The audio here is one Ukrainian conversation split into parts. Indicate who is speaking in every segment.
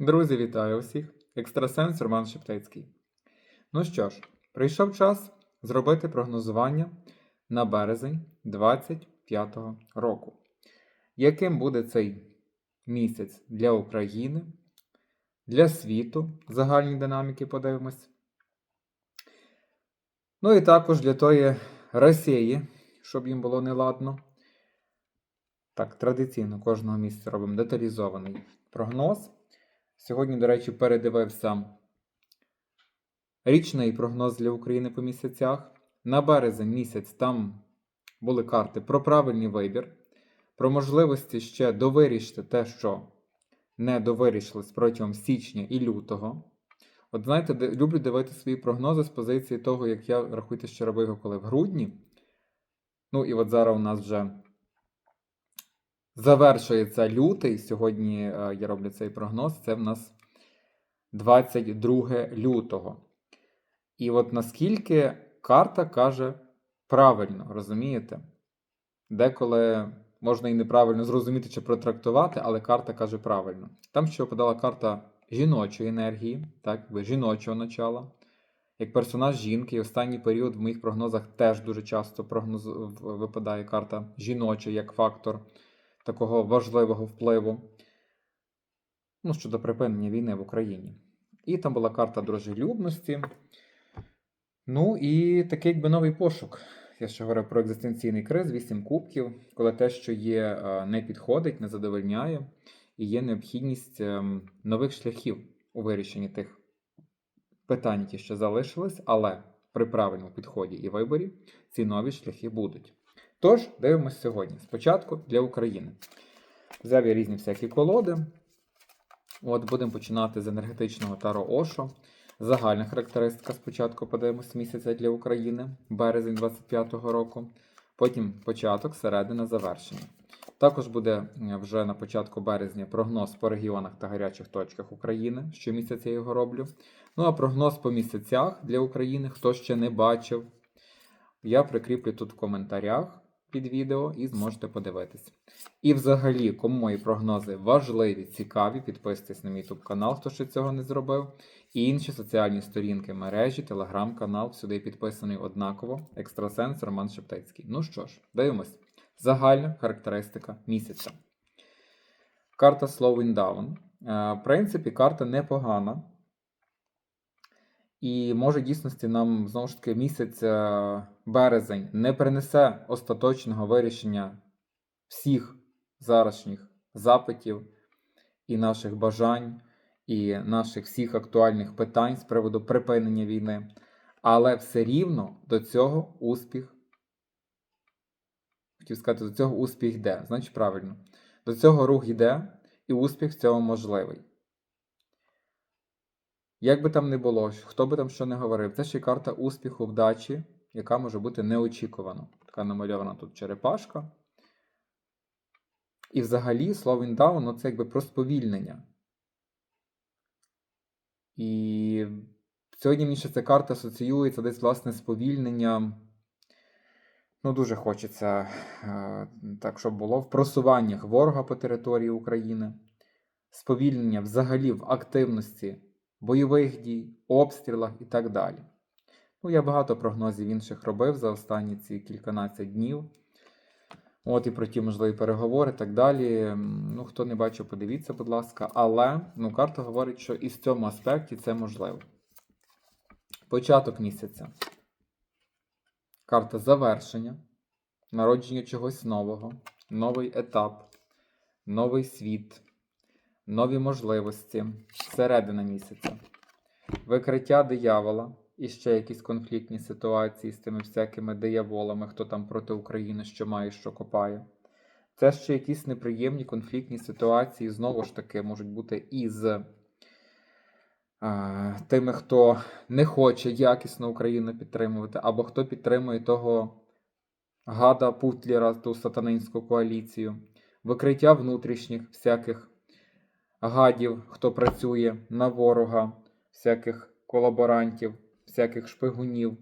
Speaker 1: Друзі, вітаю усіх! Екстрасенс Роман Шептицький. Ну що ж, прийшов час зробити прогнозування на березень 25-го року. Яким буде цей місяць для України, для світу, загальні динаміки подивимось. Ну і також для тої Росії, щоб їм було неладно. Так, традиційно кожного місяця робимо деталізований прогноз. Сьогодні, до речі, передивився річний прогноз для України по місяцях. На березень місяць там були карти про правильний вибір, про можливості ще довирішити те, що не довирішилось протягом січня і лютого. От знаєте, люблю дивити свої прогнози з позиції того, як я рахуйте, що робив його коли в грудні. Ну і от зараз у нас вже завершується лютий. Сьогодні е, я роблю цей прогноз. Це в нас 22 лютого. І от наскільки карта каже правильно, розумієте? Деколи можна і неправильно зрозуміти чи протрактувати, але карта каже правильно. Там ще випадала карта жіночої енергії, так, жіночого начала. Як персонаж жінки, і останній період в моїх прогнозах теж дуже часто прогноз... випадає карта жіноча як фактор такого важливого впливу ну, щодо припинення війни в Україні. І там була карта дружелюбності. Ну і такий якби новий пошук. Я ще говорив про екзистенційний криз, вісім кубків, коли те, що є, е, не підходить, не задовольняє, і є необхідність ем, нових шляхів у вирішенні тих питань, які ще залишились, але при правильному підході і виборі ці нові шляхи будуть. Тож, дивимося сьогодні. Спочатку для України. Взяв я різні всякі колоди. От будемо починати з енергетичного Таро Ошо. Загальна характеристика спочатку подивимось місяця для України, березень 25-го року. Потім початок, середина, завершення. Також буде е, вже на початку березня прогноз по регіонах та гарячих точках України. Щомісяця я його роблю. Ну а прогноз по місяцях для України, хто ще не бачив, я прикріплю тут в коментарях під відео і зможете подивитись. І взагалі, кому мої прогнози важливі, цікаві, підписуйтесь на мій YouTube канал, хто ще цього не зробив. І інші соціальні сторінки мережі, телеграм-канал, сюди підписаний однаково. Екстрасенс Роман Шептицький. Ну що ж, дивимось. Загальна характеристика місяця. Карта Slowing Down. Е, В принципі, карта непогана. І може дійсності нам знову ж таки місяць е, березень не принесе остаточного вирішення всіх зарашніх запитів і наших бажань, і наших всіх актуальних питань з приводу припинення війни. Але все рівно до цього успіх. Хотів сказати, до цього успіх йде. Значить, правильно. До цього рух йде, і успіх в цьому можливий. Як би там не було, хто би там що не говорив, це ще й карта успіху вдачі, яка може бути неочікувана. Така намальована тут черепашка. І взагалі slowing down ну, це якби про сповільнення. І сьогодні мені ще ця карта асоціюється десь власне з. Ну, дуже хочеться е, так, щоб було в просуваннях ворога по території України, сповільнення взагалі в активності бойових дій, обстрілах і так далі. Ну, я багато прогнозів інших робив за останні ці кільканадцять днів. От і про ті можливі переговори і так далі. Ну, хто не бачив, подивіться, будь ласка. Але ну, карта говорить, що і в цьому аспекті це можливо. Початок місяця. Карта завершення, народження чогось нового, новий етап, новий світ, нові можливості, середина місяця, викриття диявола і ще якісь конфліктні ситуації з тими всякими дияволами, хто там проти України що має, що копає. Це ще якісь неприємні конфліктні ситуації, знову ж таки, можуть бути із а, тими, хто не хоче якісно Україну підтримувати, або хто підтримує того гада Путлера, ту сатанинську коаліцію, викриття внутрішніх всяких гадів, хто працює на ворога, всяких колаборантів, всяких шпигунів,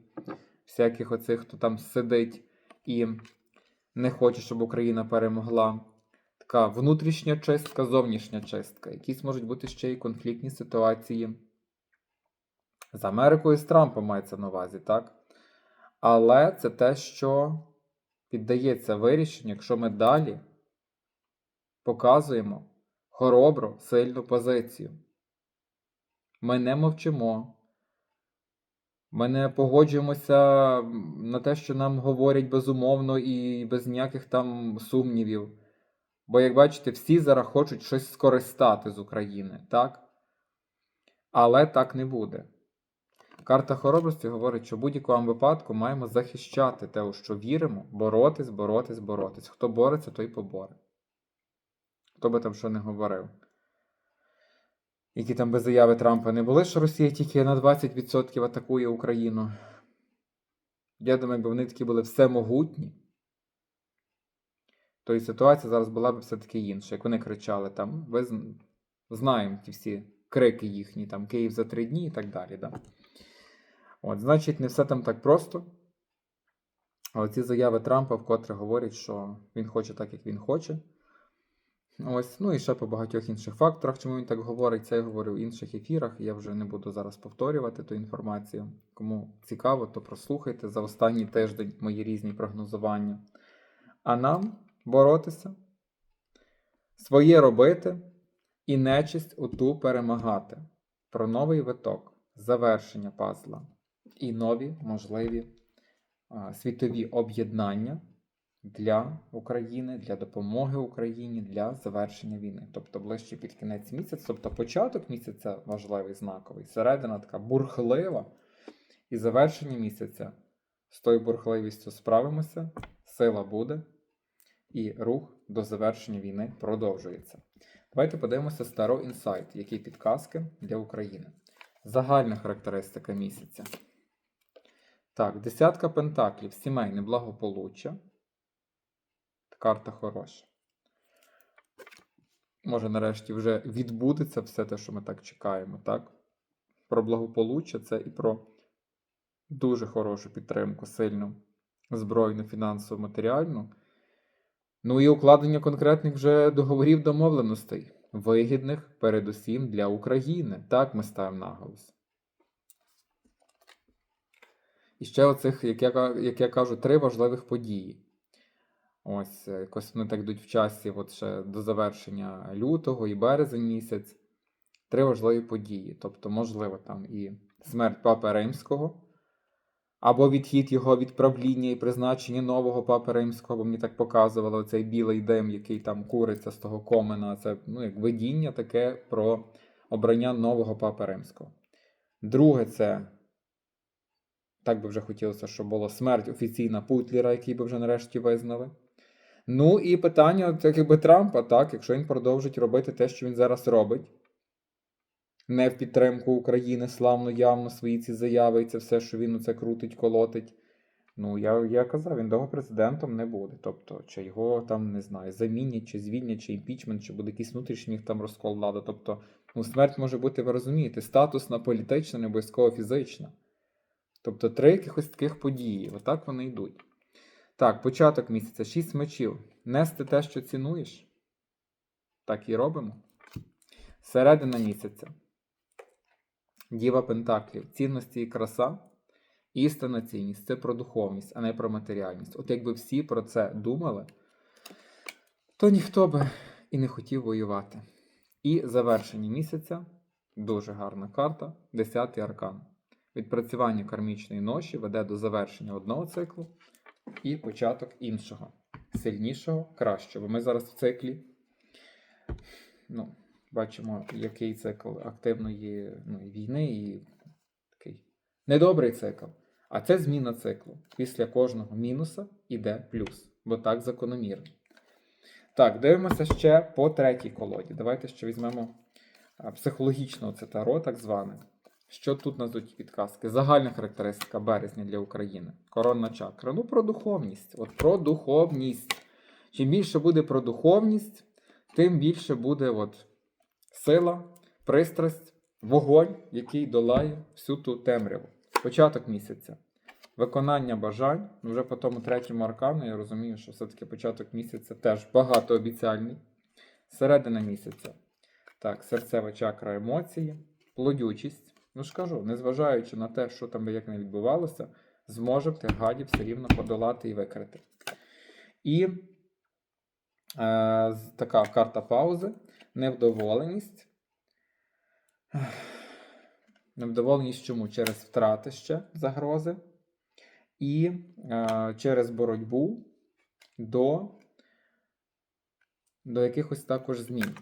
Speaker 1: всяких оцих, хто там сидить і не хоче, щоб Україна перемогла. така внутрішня чистка, зовнішня чистка. Якісь можуть бути ще й конфліктні ситуації з Америкою з Трампом мається на увазі, так? Але це те, що піддається вирішенню, якщо ми далі показуємо хоробру, сильну позицію. Ми не мовчимо. Ми не погоджуємося на те, що нам говорять безумовно і без ніяких там сумнівів. Бо, як бачите, всі зараз хочуть щось скористати з України, так? Але так не буде. Карта хоробрості говорить, що в будь-якому випадку маємо захищати те, у що віримо, боротись, боротись, боротись. Хто бореться, той поборе. Хто би там що не говорив. Які там би заяви Трампа не були, що Росія тільки на 20% атакує Україну. Я думаю, якби вони такі були всемогутні, то і ситуація зараз була б все-таки інша. Як вони кричали там, ви знаємо ті всі крики їхні, там Київ за три дні і так далі. Да? От, значить, не все там так просто. Але ці заяви Трампа вкотре говорять, що він хоче так, як він хоче. Ось, ну і ще по багатьох інших факторах, чому він так говорить, це я говорю в інших ефірах. Я вже не буду зараз повторювати ту інформацію. Кому цікаво, то прослухайте за останній тиждень мої різні прогнозування. А нам боротися, своє робити і нечисть оту перемагати. Про новий виток, завершення пазла і нові можливі а, світові об'єднання для України, для допомоги Україні, для завершення війни. Тобто ближче під кінець місяця, тобто початок місяця важливий, знаковий, середина така бурхлива, і завершення місяця з тою бурхливістю справимося, сила буде, і рух до завершення війни продовжується. Давайте подивимося старо інсайт, які підказки для України. Загальна характеристика місяця. Так, десятка пентаклів, сімейне благополуччя. Карта хороша. Може, нарешті вже відбудеться все те, що ми так чекаємо, так? Про благополуччя це і про дуже хорошу підтримку, сильну, збройну, фінансову, матеріальну. Ну і укладення конкретних вже договорів домовленостей, вигідних передусім для України. Так ми ставимо наголос. І ще оцих, як я, як я кажу, три важливих події. Ось, е, якось вони так йдуть в часі, от ще до завершення лютого і березень місяць. Три важливі події. Тобто, можливо, там і смерть Папи Римського, або відхід його від правління і призначення нового Папи Римського, бо мені так показувало цей білий дим, який там куриться з того комена. Це ну, як видіння таке про обрання нового Папи Римського. Друге, це так би вже хотілося, щоб була смерть офіційна Путлера, який би вже нарешті визнали. Ну і питання, так якби Трампа, так, якщо він продовжить робити те, що він зараз робить, не в підтримку України, славно, явно свої ці заяви, і це все, що він оце крутить, колотить. Ну, я, я казав, він довго президентом не буде. Тобто, чи його там, не знаю, замінять, чи звільнять, чи імпічмент, чи буде якийсь внутрішній там розкол влади. Тобто, ну, смерть може бути, ви розумієте, статусна, політична, не обов'язково фізична. Тобто три якихось таких події. Отак вони йдуть. Так, початок місяця, шість мечів. Нести те, що цінуєш. Так і робимо. Середина місяця. Діва Пентаклів. Цінності і краса. Істинна цінність це про духовність, а не про матеріальність. От якби всі про це думали, то ніхто би і не хотів воювати. І завершення місяця дуже гарна карта. Десятий аркан. Відпрацювання кармічної ноші веде до завершення одного циклу і початок іншого. Сильнішого, кращого. Ми зараз в циклі ну, бачимо, який цикл активної ну, війни і такий недобрий цикл. А це зміна циклу. Після кожного мінуса йде плюс, бо так закономірно. Так, дивимося ще по третій колоді. Давайте ще візьмемо психологічного це таро, так зване. Що тут нас дають підказки? Загальна характеристика березня для України. Коронна чакра. Ну, про духовність. От про духовність. Чим більше буде про духовність, тим більше буде от сила, пристрасть, вогонь, який долає всю ту темряву. Початок місяця. Виконання бажань. Ну, Вже по тому третьому аркану я розумію, що все-таки початок місяця теж багатообіцяльний. Середина місяця. Так, серцева чакра емоції, плодючість. Ну ж кажу, незважаючи на те, що там як не відбувалося, зможе гадів все рівно подолати і викрити. І е, така карта паузи, невдоволеність. Невдоволеність чому? Через втрати ще загрози. І е, через боротьбу до, до якихось також змін.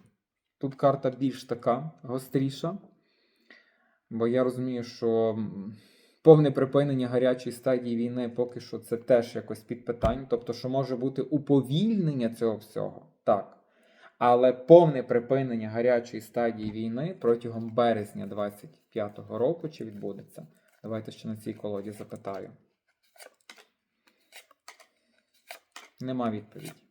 Speaker 1: Тут карта більш така гостріша, бо я розумію, що повне припинення гарячої стадії війни поки що це теж якось під питань. Тобто, що може бути уповільнення цього всього, так. Але повне припинення гарячої стадії війни протягом березня 25-го року чи відбудеться? Давайте ще на цій колоді запитаю. Нема відповіді.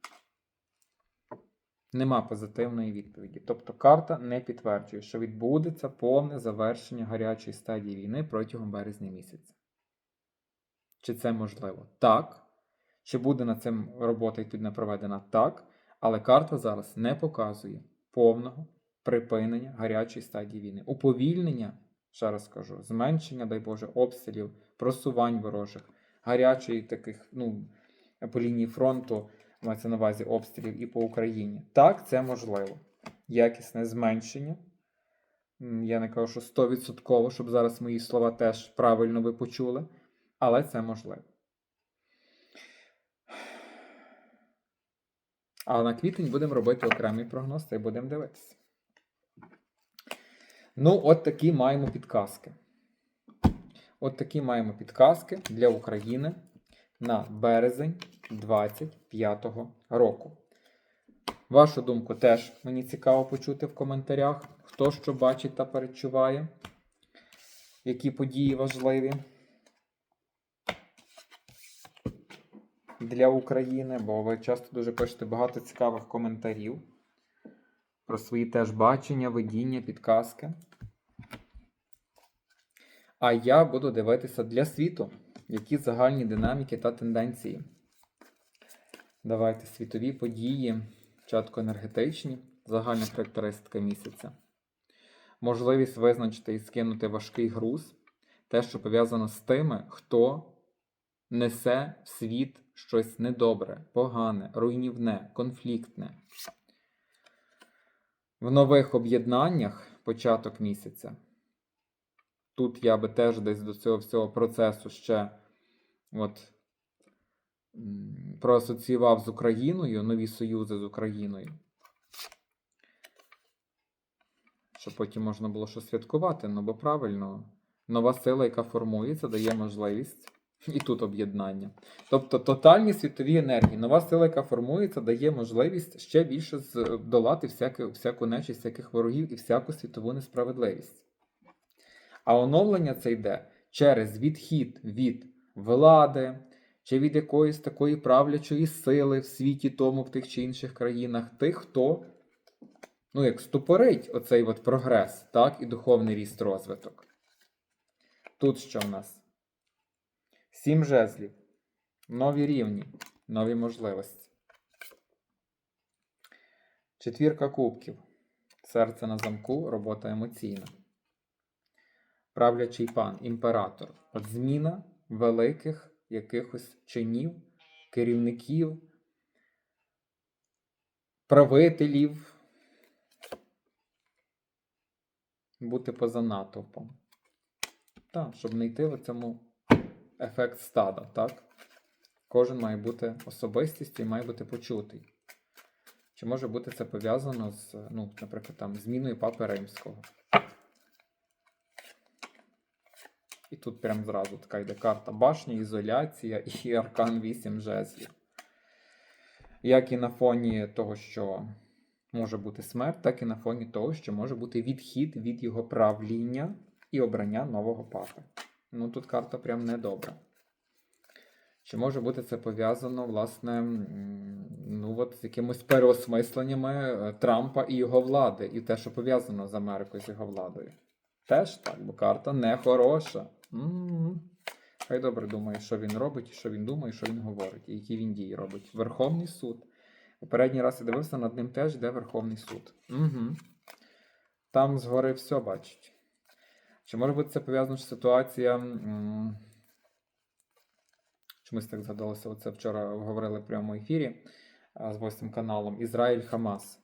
Speaker 1: Нема позитивної відповіді. Тобто карта не підтверджує, що відбудеться повне завершення гарячої стадії війни протягом березня місяця. Чи це можливо? Так. Чи буде над цим робота відповідно проведена? Так. Але карта зараз не показує повного припинення гарячої стадії війни. Уповільнення, ще раз кажу, зменшення, дай Боже, обстрілів, просувань ворожих, гарячої таких, ну, по лінії фронту, мається на увазі обстрілів і по Україні. Так, це можливо. Якісне зменшення. Я не кажу, що 100%, щоб зараз мої слова теж правильно ви почули, але це можливо. А на квітень будемо робити окремий прогноз та й будемо дивитися. Ну, от такі маємо підказки. От такі маємо підказки для України на березень 25-го року. Вашу думку теж мені цікаво почути в коментарях, хто що бачить та перечуває, які події важливі для України, бо ви часто дуже пишете багато цікавих коментарів про свої теж бачення, видіння, підказки. А я буду дивитися для світу, які загальні динаміки та тенденції. Давайте світові події, чатко енергетичні, загальна характеристика місяця. Можливість визначити і скинути важкий груз, те, що пов'язано з тими, хто несе в світ щось недобре, погане, руйнівне, конфліктне. В нових об'єднаннях початок місяця. Тут я би теж десь до цього всього процесу ще от, проасоціював з Україною, нові союзи з Україною. Щоб потім можна було щось святкувати, ну бо правильно, нова сила, яка формується, дає можливість. І тут об'єднання. Тобто тотальні світові енергії, нова сила, яка формується, дає можливість ще більше здолати всяку, всяку нечість, всяких ворогів і всяку світову несправедливість. А оновлення це йде через відхід від влади чи від якоїсь такої правлячої сили в світі тому в тих чи інших країнах, тих, хто ну, як ступорить оцей от прогрес, так, і духовний ріст розвиток. Тут що в нас? Сім жезлів, нові рівні, нові можливості. Четвірка кубків. Серце на замку, робота емоційна. Правлячий пан, імператор. От зміна великих якихось чинів, керівників, правителів. Бути поза натовпом. Так, щоб не йти в цьому ефект стада, так? Кожен має бути особистістю і має бути почутий. Чи може бути це пов'язано з, ну, наприклад, там, зміною Папи Римського? І тут прям зразу така йде карта башня, ізоляція і аркан 8 жезлів. Як і на фоні того, що може бути смерть, так і на фоні того, що може бути відхід від його правління і обрання нового папи. Ну тут карта прям недобра. Чи може бути це пов'язано, власне, ну от з якимось переосмисленнями е, Трампа і його влади, і те, що пов'язано з Америкою з його владою? Теж так, бо карта не хороша. М. Хай добре думає, що він робить, що він думає, що він говорить, і які він дії робить. Верховний суд. Попередній раз я дивився, над ним теж йде Верховний суд. Угу. Там згори все бачить. Чи може бути це пов'язано з ситуація? Чомусь так згадалося, оце вчора говорили в прямому ефірі з восьмим каналом. Ізраїль Хамас.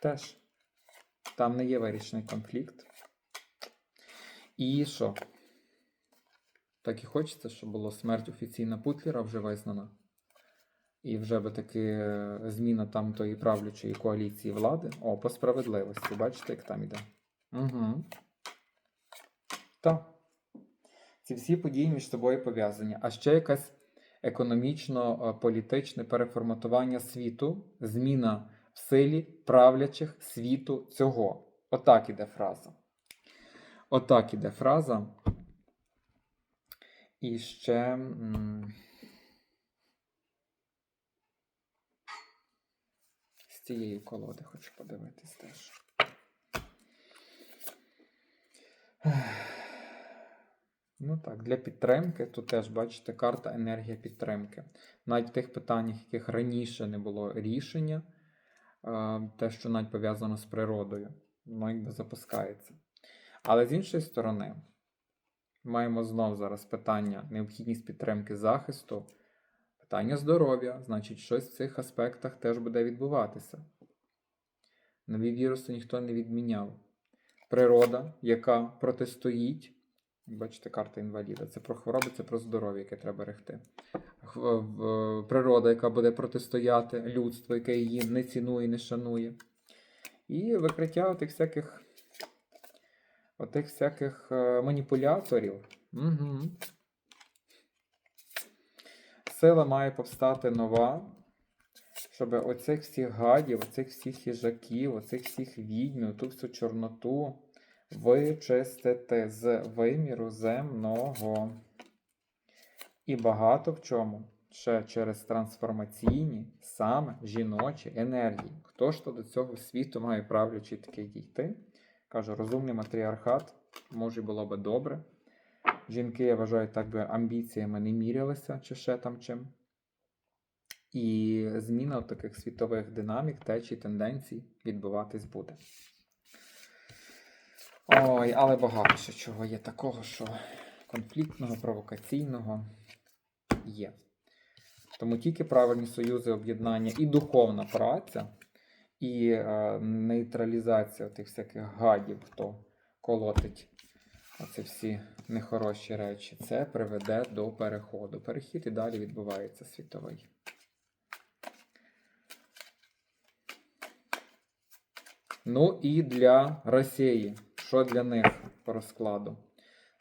Speaker 1: Теж. Там не є вирішений конфлікт. І що? Так і хочеться, щоб була смерть офіційна Путлера вже визнана. І вже би таки е, зміна там тої правлячої коаліції влади. О, по справедливості. Бачите, як там іде. Угу. Так. Ці всі події між собою пов'язані. А ще якась економічно-політичне переформатування світу, зміна в силі правлячих світу цього. Отак іде фраза. Отак іде фраза. І ще. З цієї колоди хочу подивитись теж. Ну так, для підтримки тут теж бачите карта енергія підтримки. Навіть в тих питаннях, яких раніше не було рішення, е, те, що навіть пов'язано з природою, воно якби запускається. Але з іншої сторони, маємо знов зараз питання необхідність підтримки захисту, питання здоров'я, значить, щось в цих аспектах теж буде відбуватися. Нові віруси ніхто не відміняв. Природа, яка протистоїть. Бачите, карта інваліда. Це про хвороби, це про здоров'я, яке треба в- Природа, яка буде протистояти, людство, яке її не цінує, не шанує. І викриття отих всяких, отих всяких е, маніпуляторів. Угу. Сила має повстати нова, щоб оцих всіх гадів, оцих всіх хижаків, оцих всіх відьм, ту всю чорноту вичистити з виміру земного. І багато в чому ще через трансформаційні, саме жіночі енергії. Хто ж то до цього світу має правлячий такий дійти? Каже, розумний матріархат, може, було би добре. Жінки, я вважаю, так би амбіціями не мірялися, чи ще там чим. І зміна таких світових динамік, течій, тенденцій відбуватись буде. Ой, але багато ще чого є такого, що конфліктного, провокаційного є. Тому тільки правильні союзи, об'єднання і духовна праця, і е, нейтралізація тих всяких гадів, хто колотить оці всі нехороші речі, це приведе до переходу. Перехід і далі відбувається світовий. Ну і для Росії. Що для них по розкладу?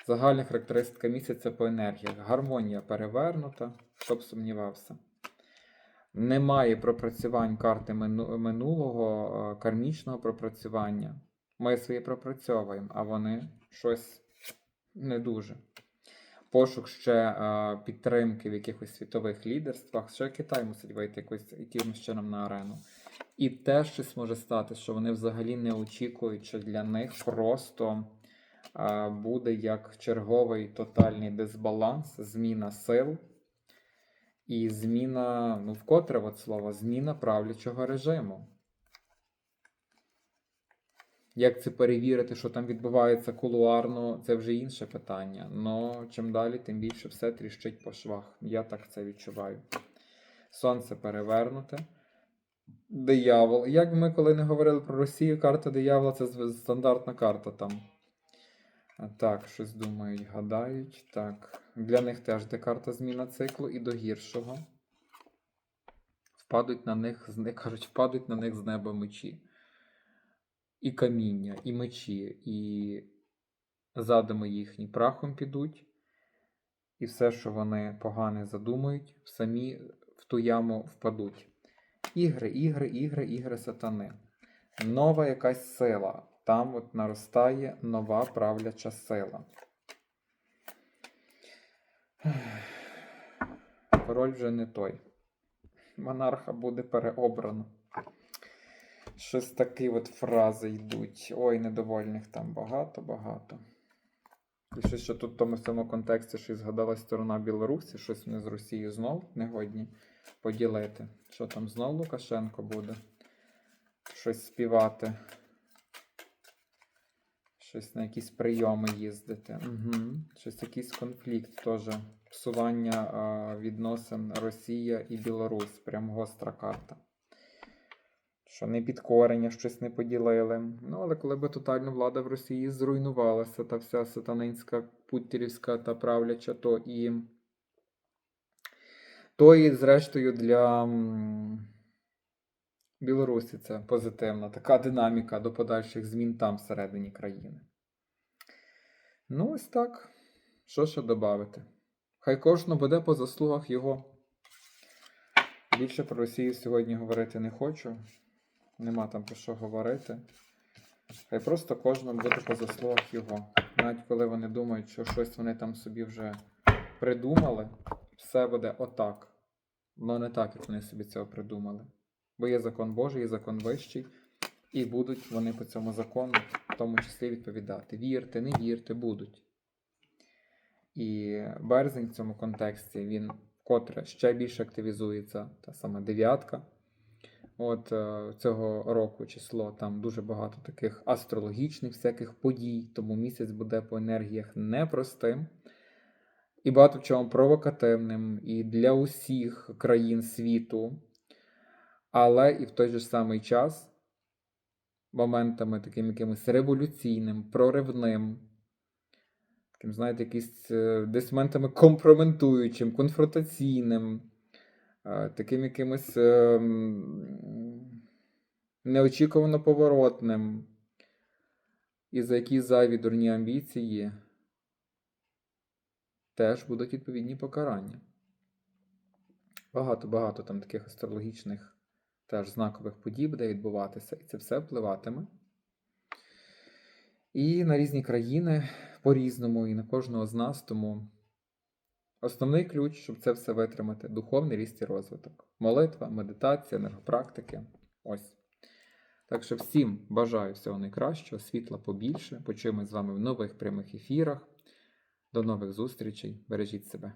Speaker 1: Загальна характеристика місяця по енергіях. Гармонія перевернута, хто б сумнівався. Немає пропрацювань карти минулого, е, кармічного пропрацювання. Ми своє пропрацьовуємо, а вони щось не дуже. Пошук ще е, підтримки в якихось світових лідерствах. Ще Китай мусить вийти якось, якимось чином на арену. І теж щось може стати, що вони взагалі не очікують, що для них просто а, буде як черговий тотальний дисбаланс, зміна сил і зміна, ну, вкотре от слово, зміна правлячого режиму. Як це перевірити, що там відбувається кулуарно, це вже інше питання. Но чим далі, тим більше все тріщить по швах. Я так це відчуваю. Сонце перевернуте. Диявол. Як ми коли не говорили про Росію, карта диявола це стандартна карта там. Так, щось думають, гадають. Так. Для них теж де карта зміна циклу і до гіршого. Впадуть на них, кажуть, впадуть на них з неба мечі. І каміння, і мечі, і задуми їхні прахом підуть. І все, що вони погане задумають, самі в ту яму впадуть. Ігри, ігри, ігри, ігри сатани. Нова якась сила. Там от наростає нова правляча сила. Король вже не той. Монарха буде переобрано. Щось такі от фрази йдуть. Ой, недовольних там багато-багато. І щось, що тут в тому самому контексті, що і згадалась сторона Білорусі, щось вони з Росією знов негодні. поділити. Що там знов Лукашенко буде? Щось співати. Щось на якісь прийоми їздити. Угу. Щось якийсь конфлікт теж. Псування а, відносин Росія і Білорусь. Прям гостра карта. Що не підкорення, щось не поділили. Ну, але коли би тотальна влада в Росії зруйнувалася, та вся сатанинська путірівська та правляча, то і. То і, зрештою, для Білорусі це позитивна така динаміка до подальших змін там всередині країни. Ну, ось так. Що ще додати? Хай кожно буде по заслугах його. Більше про Росію сьогодні говорити не хочу. Нема там про що говорити. Хай просто кожному буде по заслугах його. Навіть коли вони думають, що щось вони там собі вже придумали, все буде отак. Воно не так, як вони собі цього придумали. Бо є закон Божий, є закон вищий, і будуть вони по цьому закону, в тому числі відповідати. Вірте, не вірте, будуть. І березень в цьому контексті він вкотре ще більше активізується, та сама дев'ятка. От е, цього року число там дуже багато таких астрологічних всяких подій, тому місяць буде по енергіях непростим і багато в чому провокативним і для усіх країн світу, але і в той же самий час моментами таким якимось революційним, проривним, таким, знаєте, якийсь е, десь моментами компрометуючим, конфронтаційним, е, таким якимось е, неочікувано поворотним, і за які зайві дурні амбіції теж будуть відповідні покарання. Багато-багато там таких астрологічних теж знакових подій буде відбуватися, і це все впливатиме. І на різні країни по-різному, і на кожного з нас. Тому основний ключ, щоб це все витримати духовний ріст і розвиток. Молитва, медитація, енергопрактики. Ось. Так що всім бажаю всього найкращого, світла побільше. Почуємось з вами в нових прямих ефірах. До нових зустрічей. Бережіть себе.